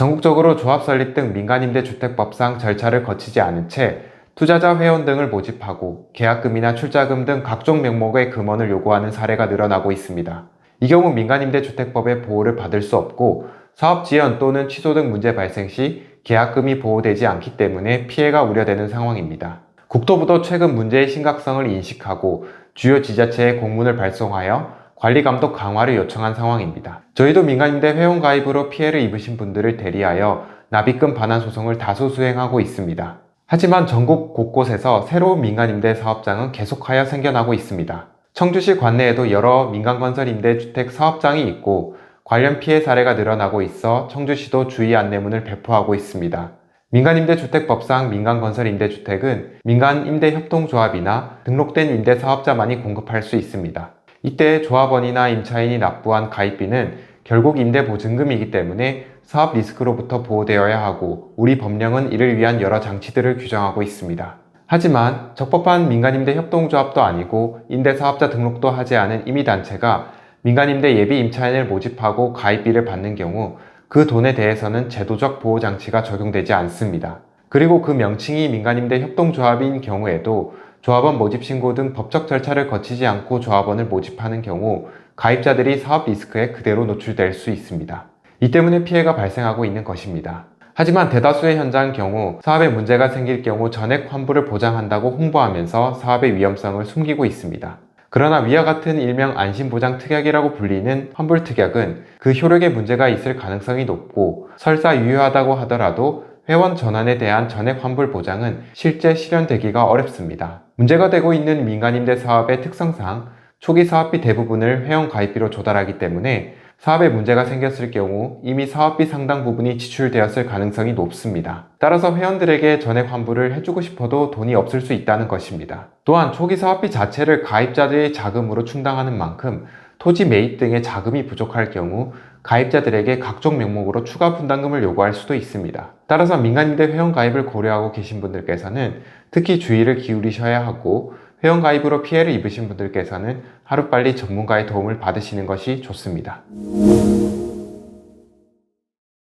전국적으로 조합 설립 등 민간임대주택법상 절차를 거치지 않은 채 투자자 회원 등을 모집하고 계약금이나 출자금 등 각종 명목의 금원을 요구하는 사례가 늘어나고 있습니다. 이 경우 민간임대주택법의 보호를 받을 수 없고 사업 지연 또는 취소 등 문제 발생 시 계약금이 보호되지 않기 때문에 피해가 우려되는 상황입니다. 국토부도 최근 문제의 심각성을 인식하고 주요 지자체에 공문을 발송하여 관리 감독 강화를 요청한 상황입니다. 저희도 민간임대 회원 가입으로 피해를 입으신 분들을 대리하여 납입금 반환 소송을 다수 수행하고 있습니다. 하지만 전국 곳곳에서 새로운 민간임대 사업장은 계속하여 생겨나고 있습니다. 청주시 관내에도 여러 민간건설 임대주택 사업장이 있고 관련 피해 사례가 늘어나고 있어 청주시도 주의 안내문을 배포하고 있습니다. 민간임대주택법상 민간건설임대주택은 민간임대협동조합이나 등록된 임대사업자만이 공급할 수 있습니다. 이때 조합원이나 임차인이 납부한 가입비는 결국 임대보증금이기 때문에 사업 리스크로부터 보호되어야 하고 우리 법령은 이를 위한 여러 장치들을 규정하고 있습니다. 하지만 적법한 민간임대 협동조합도 아니고 임대사업자 등록도 하지 않은 임의단체가 민간임대 예비 임차인을 모집하고 가입비를 받는 경우 그 돈에 대해서는 제도적 보호장치가 적용되지 않습니다. 그리고 그 명칭이 민간임대 협동조합인 경우에도 조합원 모집 신고 등 법적 절차를 거치지 않고 조합원을 모집하는 경우 가입자들이 사업 리스크에 그대로 노출될 수 있습니다. 이 때문에 피해가 발생하고 있는 것입니다. 하지만 대다수의 현장 경우 사업에 문제가 생길 경우 전액 환불을 보장한다고 홍보하면서 사업의 위험성을 숨기고 있습니다. 그러나 위와 같은 일명 안심보장 특약이라고 불리는 환불 특약은 그 효력에 문제가 있을 가능성이 높고 설사 유효하다고 하더라도 회원 전환에 대한 전액 환불 보장은 실제 실현되기가 어렵습니다. 문제가 되고 있는 민간임대 사업의 특성상 초기 사업비 대부분을 회원 가입비로 조달하기 때문에 사업에 문제가 생겼을 경우 이미 사업비 상당 부분이 지출되었을 가능성이 높습니다. 따라서 회원들에게 전액 환불을 해주고 싶어도 돈이 없을 수 있다는 것입니다. 또한 초기 사업비 자체를 가입자들의 자금으로 충당하는 만큼 토지 매입 등의 자금이 부족할 경우 가입자들에게 각종 명목으로 추가 분담금을 요구할 수도 있습니다. 따라서 민간임대 회원 가입을 고려하고 계신 분들께서는 특히 주의를 기울이셔야 하고 회원 가입으로 피해를 입으신 분들께서는 하루빨리 전문가의 도움을 받으시는 것이 좋습니다.